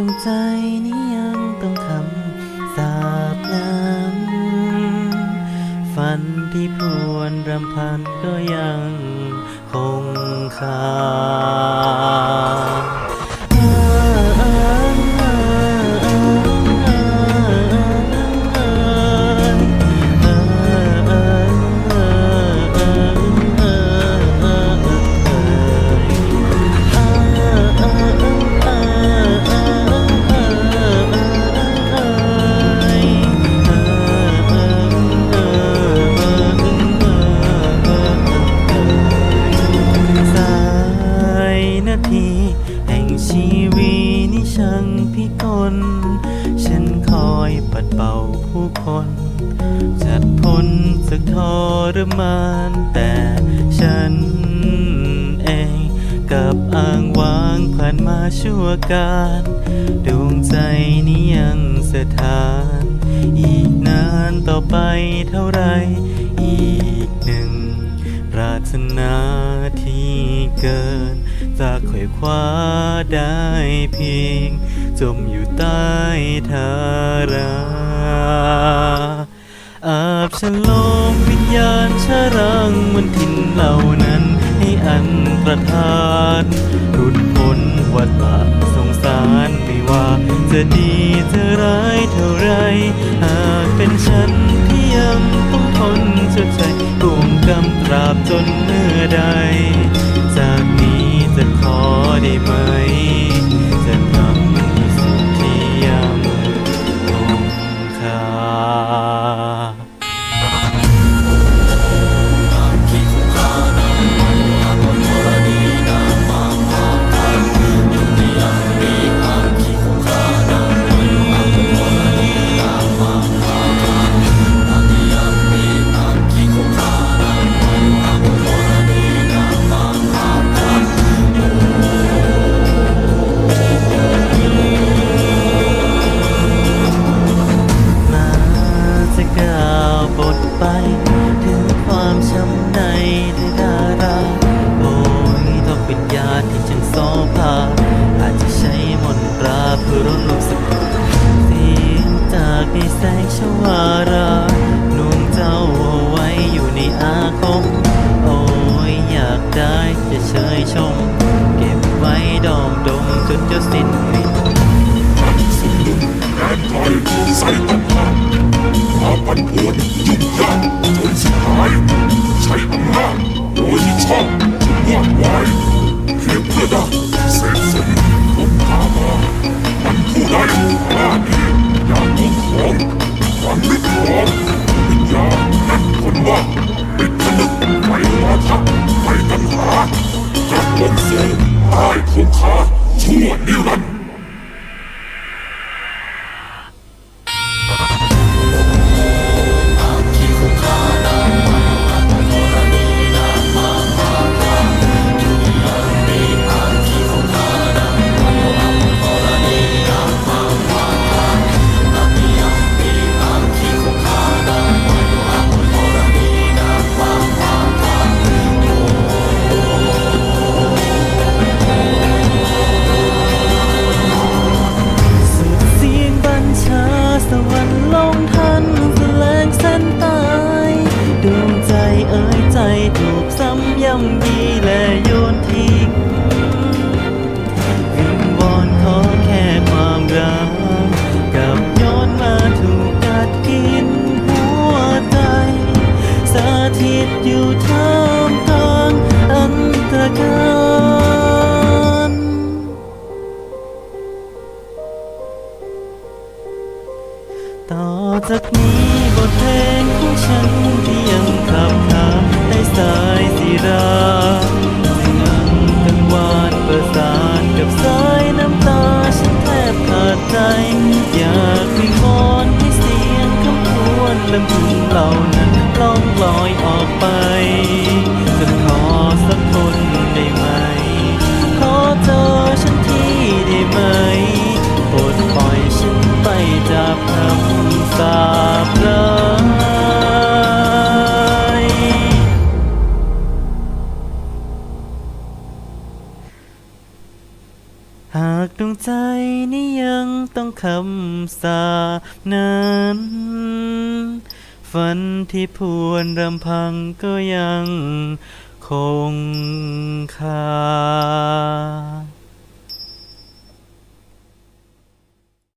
วงใจนี้ยังต้องคำสาบน้ำฝันที่พรวนรำพันก็ยังคงคา ช่างพิกล ฉันคอยปัดเป่าผู้คน จัดพ้นสักทรมานแต่ฉันเองกับอ้างว้างผ่านมาชั่วการดวงใจนี้ยังสถาน อีกนานต่อไปเท่าไรอีกหนึ่งปรารถนาที่เกิน จะขวยคว้าได้เพียง จมอยู่ใต้ทาราอาบฉลมวิญญาณชรังมันทินเหล่านั้นให้อันตรธานหลุดพ้นวัฏฏะสงสารไม่ว่า จะดีจะร้ายเท่าไร หากเป็นฉันที่ยังต้องทนชดใช้กวงกำตราบจน วดวายเพียงเพื่อได้เสพสมทุกขามามันผู้ใดกล้าดีอยากลงของความลึกของ สาธิตอยู่ท่ามกลางอันตรการต่อจากนี้บทเพลงของฉันที่ยังขับขานในสายสีราซึ่งอังกังวานประสานกับสายาปร้ายหากดวงใจนี้ยังต้องคำสานั้นฝันที่พวนรำพังก็ยังคงคา